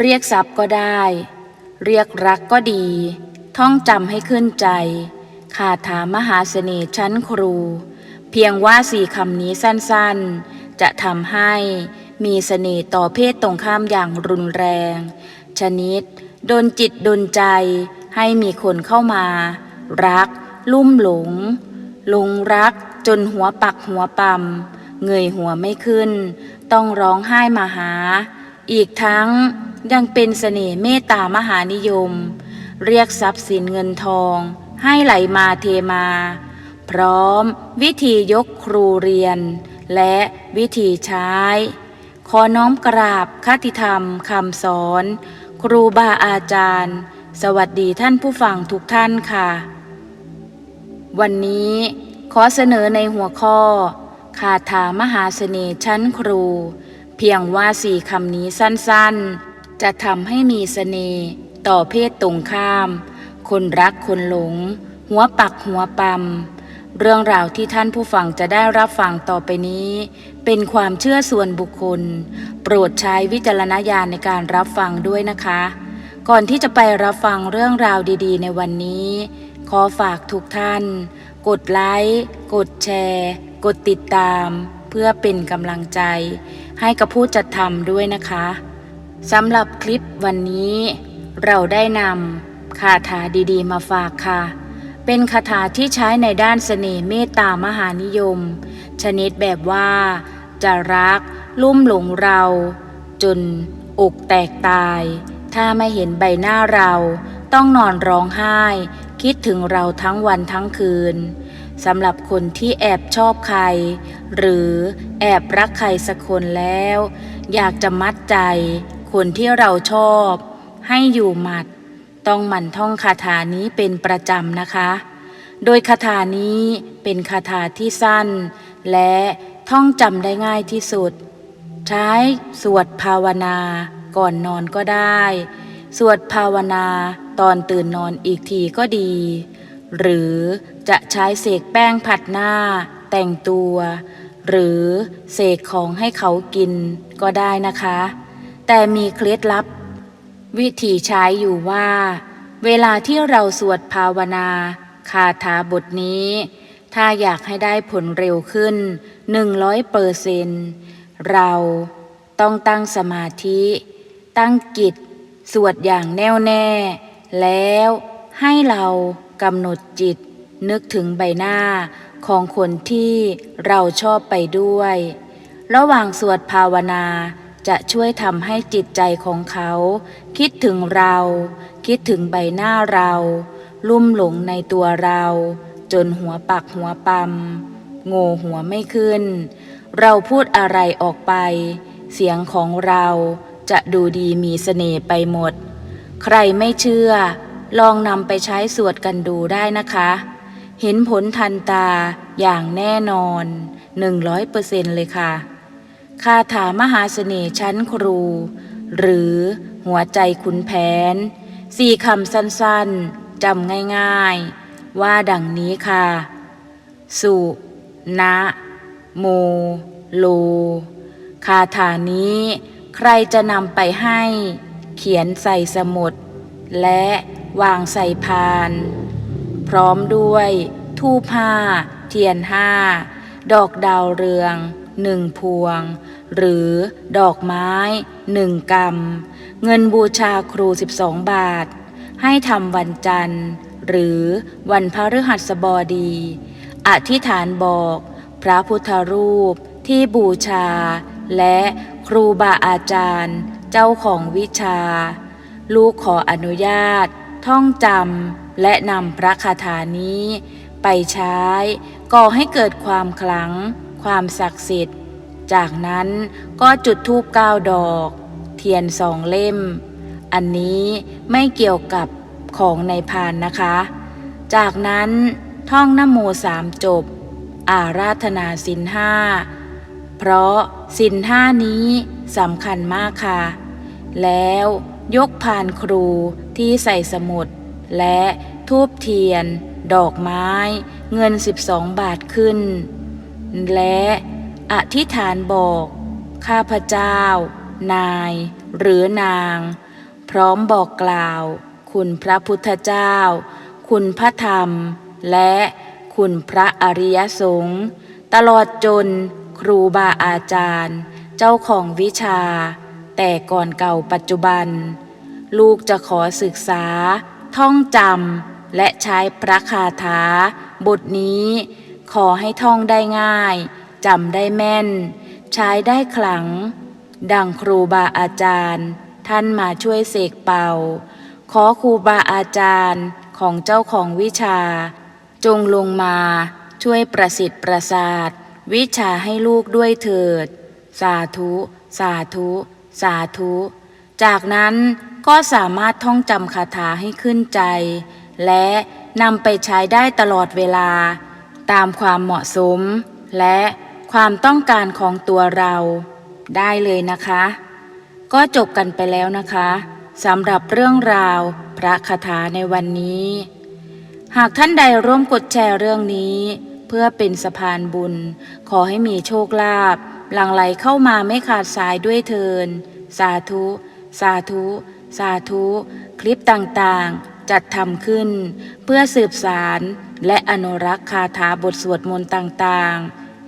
เรียกทรัพย์ก็ได้ เรียกรักก็ดี ท่องจำให้ขึ้นใจ คาถามหาเสน่ห์ชั้นครู เพียงว่าสี่คำนี้สั้นๆ จะทำให้มีเสน่ห์ต่อเพศตรงข้ามอย่างรุนแรง ชนิดดนจิตดนใจให้มีคนเข้ามา รัก ลุ่มหลง หลงรักจนหัวปักหัวปั๊มเงยหัวไม่ขึ้น ต้องร้องไห้มาหา อีกทั้ง ยังเป็นเสน่ห์เมตตามหานิยม เรียกทรัพย์สินเงินทอง ให้ไหลมาเทมา พร้อมวิธียกครูเรียน และวิธีใช้ ขอน้อมกราบคติธรรมคำสอน ครูบาอาจารย์ สวัสดีท่านผู้ฟังทุกท่านค่ะ วันนี้ขอเสนอในหัวข้อคาถามหาเสน่ห์ชั้นครู เพียงว่าสี่คำนี้สั้นๆ จะทำให้มีเสน่ห์ต่อเพศตรงข้าม คนรักคนหลง หัวปักหัวปัมเรื่องราวที่ท่านผู้ฟังจะได้รับฟังต่อไปนี้ เป็นความเชื่อส่วนบุคคล โปรดใช้วิจารณญาณในการรับฟังด้วยนะคะ ก่อนที่จะไปรับฟังเรื่องราวดีๆ ในวันนี้ ขอฝากทุกท่าน กดไลค์กดแชร์ กดติดตาม เพื่อเป็นกำลังใจ ให้กับผู้จัดทำด้วยนะคะ สำหรับคลิปวันนี้ เราได้นำคาถาดีๆ มาฝากค่ะ เป็นคาถาที่ใช้ในด้านเสน่ห์เมตตามหานิยม ชนิดแบบว่า จะรัก ลุ่มหลงเรา จนอกแตกตาย ถ้าไม่เห็นใบหน้าเรา ต้องนอนร้องไห้ คิดถึงเราทั้งวันทั้งคืนสำหรับคนที่แอบชอบใคร หรือแอบรักใครสักคนแล้ว อยากจะมัดใจ คนที่เราชอบ ให้อยู่หมัด ต้องหมั่นท่องคาถานี้เป็นประจำนะคะ โดยคาถานี้เป็นคาถาที่สั้น และท่องจำได้ง่ายที่สุด ใช้สวดภาวนาก่อนนอนก็ได้ สวดภาวนาตอนตื่นนอนอีกทีก็ดี หรือจะใช้เสกแป้งผัดหน้า แต่งตัว หรือเสกของให้เขากินก็ได้นะคะ แต่มีเคล็ดลับ วิธีใช้อยู่ว่า เวลาที่เราสวดภาวนาคาถาบทนี้ ถ้าอยากให้ได้ผลเร็วขึ้น 100เปอร์เซนเราต้องตั้งสมาธิ ตั้งกิจ สวดอย่างแน่วแน่ แล้วให้เรากำหนดจิต นึกถึงใบหน้าของคนที่เราชอบไปด้วย ระหว่างสวดภาวนา จะช่วยทำให้จิตใจของเขา คิดถึงเรา คิดถึงใบหน้าเรา ลุ่มหลงในตัวเรา จนหัวปักหัวปั๊มโง่หัวไม่ขึ้น เราพูดอะไรออกไป เสียงของเราจะดูดีมีเสน่ห์ไปหมด ใครไม่เชื่อ ลองนำไปใช้สวดกันดูได้นะคะ เห็นผลทันตาอย่างแน่นอน 100%เลยค่ะ คาถามหาเสน่ห์ชั้นครู หรือหัวใจขุนแผน สี่คำสั้นๆจำง่ายๆ ว่าดังนี้ค่ะ สุนะโมโล คาถานี้ใครจะนำไปให้ เขียนใส่สมุด และวางใส่พาน พร้อมด้วยทูปห้า เทียนห้า ดอกดาวเรืองหนึ่งพวง หรือดอกไม้หนึ่งกำเงินบูชาครู 12 บาท ให้ทำวันจันทร์ หรือวันพฤหัสบดี อธิษฐานบอก พระพุทธรูปที่บูชา และครูบาอาจารย์ เจ้าของวิชา ลูกขออนุญาต ท่องจำและนำพระคาถานี้ ไปใช้ ก่อให้เกิดความขลัง ความศักดิ์สิทธิ์ จากนั้นก็จุดธูปเก้าดอก เทียนสองเล่ม อันนี้ไม่เกี่ยวกับของในพานนะคะ จากนั้นท่องนโมสามจบ อาราธนาสินห้า เพราะสินห้านี้สำคัญมากค่ะ แล้วยกพานครูที่ใส่สมุด และทูบเทียน ดอกไม้ เงิน 12 บาทขึ้น และ อธิษฐานบอก ข้าพเจ้า นาย หรือนาง พร้อมบอกกล่าว คุณพระพุทธเจ้า คุณพระธรรม และคุณพระอริยสงฆ์ตลอดจนครูบาอาจารย์ เจ้าของวิชา แต่ก่อนเก่าปัจจุบัน ลูกจะขอศึกษา ท่องจำและใช้พระคาถา บทนี้ขอให้ท่องได้ง่าย จำได้แม่น ใช้ได้ขลัง ดังครูบาอาจารย์ ท่านมาช่วยเสกเป่า ขอครูบาอาจารย์ของเจ้าของวิชา จงลงมาช่วยประสิทธิ์ประสาท วิชาให้ลูกด้วยเถิด สาธุ สาธุ สาธุ จากนั้นก็สามารถท่องจำคาถาให้ขึ้นใจ และนำไปใช้ได้ตลอดเวลา ตามความเหมาะสม และ ความต้องการของตัวเราได้เลยนะคะ ก็จบกันไปแล้วนะคะสำหรับเรื่องราวพระคาถาในวันนี้ หากท่านใดร่วมกดแชร์เรื่องนี้ เพื่อเป็นสะพานบุญ ขอให้มีโชคลาภหลั่งไหลเข้ามาไม่ขาดสายด้วยเทิน สาธุ สาธุ สาธุ คลิปต่างๆ จัดทำขึ้น เพื่อสืบสารและอนุรักษ์คาถาบทสวดมนต์ต่างๆ